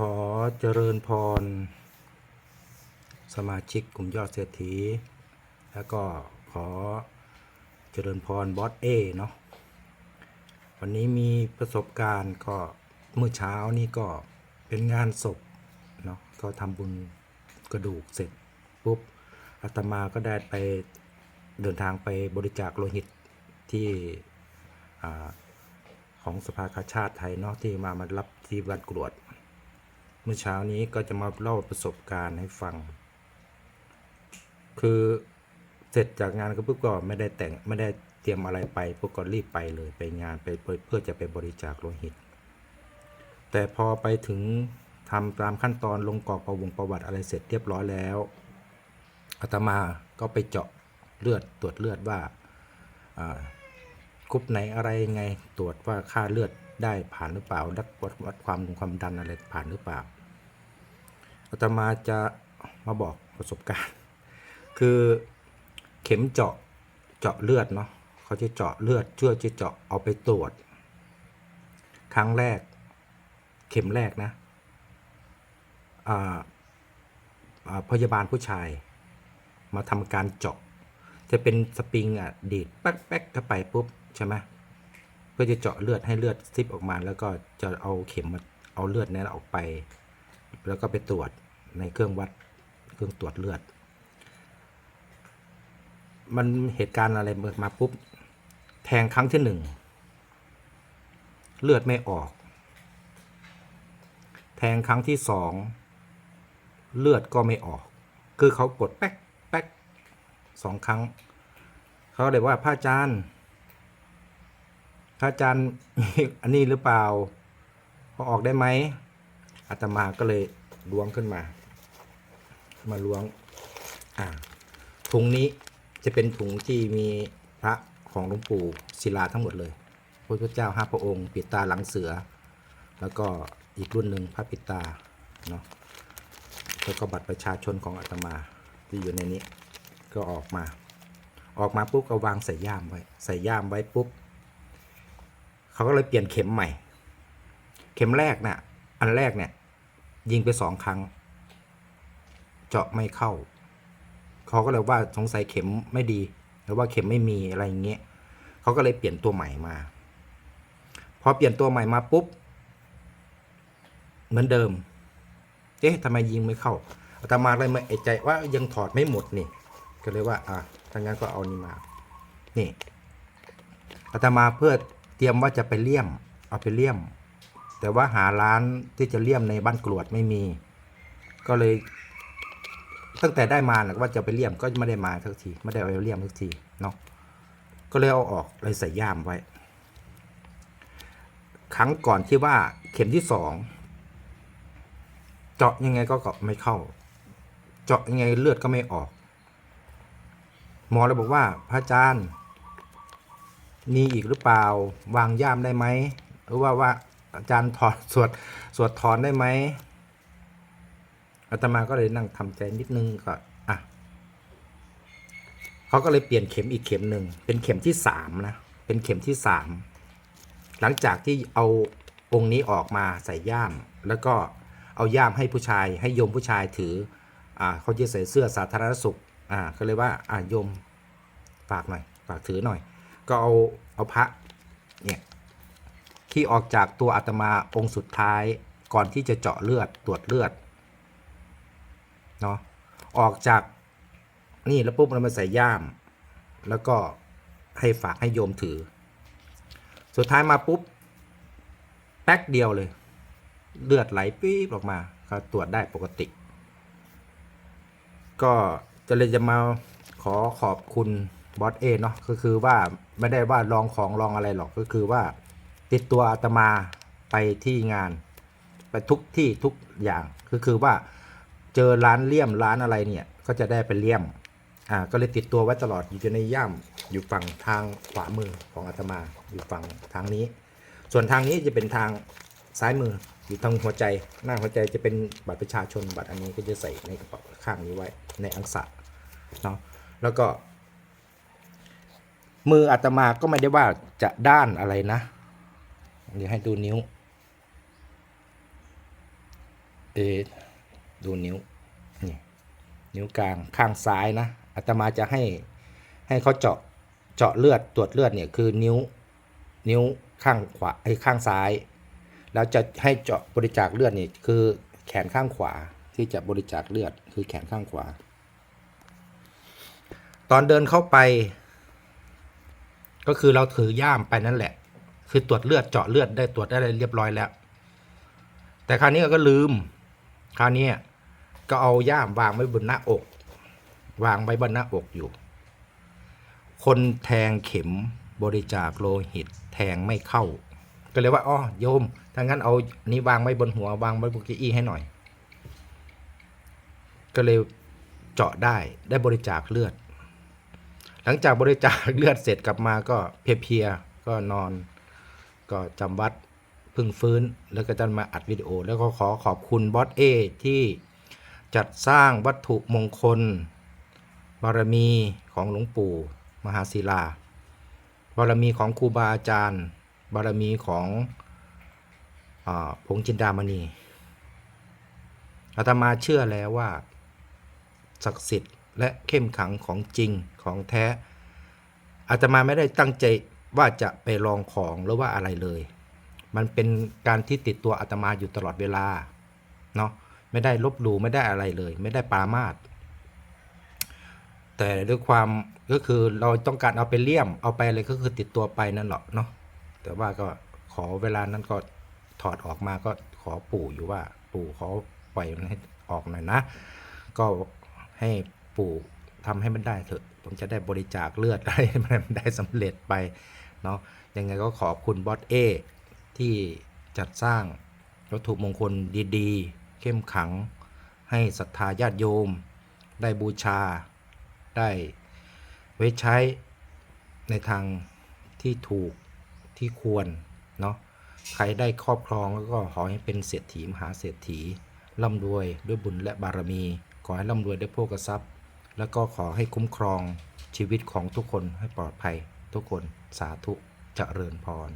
ขอเจริญพร สมาชิกกลุ่มยอดเศรษฐี แล้วก็ขอเจริญพรบอสเอเนาะวันนี้มีประสบการณ์ก็เมื่อเช้านี่ก็เป็นงานศพเนาะก็ทำบุญกระดูกเสร็จปุ๊บอาตมาก็ได้ไปเดินทางไปบริจาคโลหิตที่อของสภากาชาติไทยเนาะที่มามารับที่บ้านกรวด เมื่อเช้านี้ก็จะมาเล่าประสบการณ์ให้ฟัง คือเสร็จจากงานก็ปุ๊บก็ไม่ได้แต่งไม่ได้เตรียมอะไรไปปุ๊บก็รีบไปเลยไปงานไปเพื่อจะไปบริจาคโลหิต แต่พอไปถึงทำตามขั้นตอนลงกรอกประวงประวัติอะไรเสร็จเรียบร้อยแล้วอาตมาก็ไปเจาะเลือดตรวจเลือดว่าอ่ากรุ๊ปไหนอะไรยังไงตรวจว่าค่าเลือดได้ผ่านหรือเปล่าวัดวัดความความดันอะไรผ่านหรือเปล่า อาตมาจะมาบอกประสบการณ์ คือเข็มเจาะเจาะเลือดเนาะเขาจะเจาะเลือดเชื่อจะเจาะเอาไปตรวจ ครั้งแรก เข็มแรกนะอ่าอ่าพยาบาลผู้ชาย มาทำการเจาะ จะเป็นสปริงอะดีดแป๊กแป๊กเข้าไปปุ๊บใช่ไหมเพื่อจะเจาะเลือดให้เลือดซิปออกมา แล้วก็จะเอาเข็มมาเอาเลือดนั้นออกไป แล้วก็ไปตรวจ ในเครื่องวัดเครื่องตรวจเลือด มันเหตุการณ์อะไรมาปุ๊บ แทงครั้งที่หนึ่งเลือดไม่ออก แทงครั้งที่สองเลือดก็ไม่ออก คือเขากดแป๊กแป๊กสองครั้ง เขาเลยว่าพระอาจารย์พระอาจารย์อันนี้หรือเปล่าพอออกได้ไหมอาตมาก็เลยล้วงขึ้นมา มาล้วง อ่า ถุงนี้จะเป็นถุงที่มีพระของหลวงปู่ศิลาทั้งหมดเลย พระพุทธเจ้าห้าพระองค์ ปิดตาหลังเสือ แล้วก็อีกรุ่นหนึ่งพระปิดตา เนาะ แล้วก็บัตรประชาชนของอาตมาที่อยู่ในนี้ ก็ออกมา ออกมาปุ๊บก็วางใส่ย่ามไว้ ใส่ย่ามไว้ปุ๊บ เขาก็เลยเปลี่ยนเข็มใหม่ เข็มแรกน่ะ อันแรกเนี่ยยิงไปสองครั้ง จาะไม่เข้า เขาก็เลยว่าสงสัยเข็มไม่ดี หรือว่าเข็มไม่มีอะไรอย่างเงี้ยเขาก็เลยเปลี่ยนตัวใหม่มา พอเปลี่ยนตัวใหม่มาปุ๊บ เหมือนเดิม เอ๊ะทำไมยิงไม่เข้าอาตมาเลยมาเอะใจว่ายังถอดไม่หมดนี่ ก็เลยว่าอะถ้างั้นก็เอานี่มา นี่อาตมาเพื่อเตรียมว่าจะไปเลี่ยม เอาไปเลี่ยม แต่ว่าหาร้านที่จะเลี่ยมในบ้านกรวดไม่มี ก็เลย ตั้งแต่ได้มานะว่าจะไปเลี่ยมก็ไม่ได้มาสักทีไม่ได้เอาไปเลี่ยมสักทีเนาะก็เลยเอาออกเลยใส่ย่ามไว้ ครั้งก่อนที่ว่าเข็มที่สองเจาะยังไงก็ก็ไม่เข้า เจาะยังไงเลือดก็ไม่ออก หมอเลยบอกว่าพระอาจารย์มีอีกหรือเปล่าวางย่ามได้ไหมหรือว่าว่าอาจารย์ถอดสวดสวดถอนได้ไหม อาตมาก็เลยนั่งทำใจนิดนึงก็อะเขาก็เลยเปลี่ยนเข็มอีกเข็มหนึ่งเป็นเข็มที่สามนะเป็นเข็มที่สามหลังจากที่เอาองค์นี้ออกมาใส่ย่าม แล้วก็เอาย่ามให้ผู้ชาย ให้โยมผู้ชายถืออ่าเขาจะใส่เสื้อสาธารณสุขอ่าก็เลยว่าอ่าโยมฝากหน่อยฝากถือหน่อย ก็เอาเอาพระเนี่ยที่ออกจากตัวอาตมาองค์สุดท้ายก่อนที่จะเจาะเลือดตรวจเลือด เนาะออกจากนี่แล้วปุ๊บเรามาใส่ย่าม แล้วก็ให้ฝากให้โยมถือ สุดท้ายมาปุ๊บแป๊กเดียวเลย เลือดไหลปี๊บออกมาก็ตรวจได้ปกติ ก็จะเลยจะมาขอขอบคุณบอสเอเนาะก็คือว่าไม่ได้ว่าลองของลองอะไรหรอกก็คือว่า ติดตัวอาตมาไปที่งาน ไปทุกที่ทุกอย่างก็คือว่า เจอร้านเลี่ยมร้านอะไรเนี่ย ก็จะได้ไปเลี่ยม อ่า ก็เลยติดตัวไว้ตลอดอยู่ในย่ามอยู่ฝั่งทางขวามือของอาตมา อยู่ฝั่งทางนี้ ส่วนทางนี้จะเป็นทางซ้ายมืออยู่ทางหัวใจ หน้าหัวใจจะเป็นบัตรประชาชนบัตรอันนี้ก็จะใส่ในกระเป๋าข้างนี้ไว้ในอังสะเนาะแล้วก็ มืออาตมาก็ไม่ได้ว่าจะด้านอะไรนะ เดี๋ยวให้ดูนิ้ว เอะ ดูนิ้วนี่นิ้วกลางข้างซ้ายนะอาตมาจะให้ให้เขาเจาะเจาะเลือดตรวจเลือดเนี่ยคือนิ้วนิ้วข้างขวาไอ้ข้างซ้าย แล้วจะให้เจาะบริจาคเลือดนี่คือแขนข้างขวาที่จะบริจาคเลือดคือแขนข้างขวา ตอนเดินเข้าไป ก็คือเราถือย่ามไปนั่นแหละ คือตรวจเลือดเจาะเลือดได้ตรวจได้เรียบร้อยแล้ว แต่คราวนี้ก็ลืม คราวนี้ก็เอาย่ามวางไว้บนหน้าอก วางไว้บนหน้าอกอยู่ คนแทงเข็มบริจาคโลหิตแทงไม่เข้า ก็เลยว่าอ๋อโยมถ้างั้นเอานี้วางไว้บนหัววางไว้บนเก้าอี้ให้หน่อย ก็เลยเจาะได้ได้บริจาคเลือด หลังจากบริจาคเลือดเสร็จกลับมาก็เพลียๆก็นอน ก็จำวัด พึ่งฟื้น แล้วก็จะมาอัดวิดีโอ แล้วก็ขอขอบคุณบอสเอที่จัดสร้างวัตถุมงคล บารมีของหลวงปู่ มหาศิลา บารมีของครูบาอาจารย์ บารมีของอผงจินดามณีอาตมาเชื่อแล้วว่าศักดิ์สิทธิ์และเข้มขังของจริงของแท้อาตมาไม่ได้ตั้งใจว่าจะไปลองของหรือว่าอะไรเลย มันเป็นการที่ติดตัวอาตมาอยู่ตลอดเวลาเนาะไม่ได้ลบหลู่ไม่ได้อะไรเลย ไม่ได้ปามาสแต่ด้วยความก็คือเราต้องการเอาไปเลี่ยมเอาไปอะไรก็คือติดตัวไปนั่นแหละเนาะแต่ว่าก็ขอเวลานั้นก็ถอดออกมาก็ขอปู่อยู่ว่า ปู่ขอปล่อยมันให้ออกหน่อยนะ ก็ให้ปู่ทำให้มันได้เถอะ ผมจะได้บริจาคเลือดอะไรให้มันได้สำเร็จไปเนาะยังไงก็ขอบคุณบอสเอ ที่จัดสร้างวัตถุมงคลดีๆ เข้มขัง ให้ศรัทธาญาติโยม ได้บูชา ได้ไว้ใช้ในทางที่ถูกที่ควรเนาะใครได้ครอบครองก็ขอให้เป็นเศรษฐีมหาเศรษฐีร่ำรวยด้วยบุญและบารมี ขอให้ร่ำรวยด้วยโภคทรัพย์ แล้วก็ขอให้คุ้มครองชีวิตของทุกคนให้ปลอดภัยทุกคนสาธุเจริญพร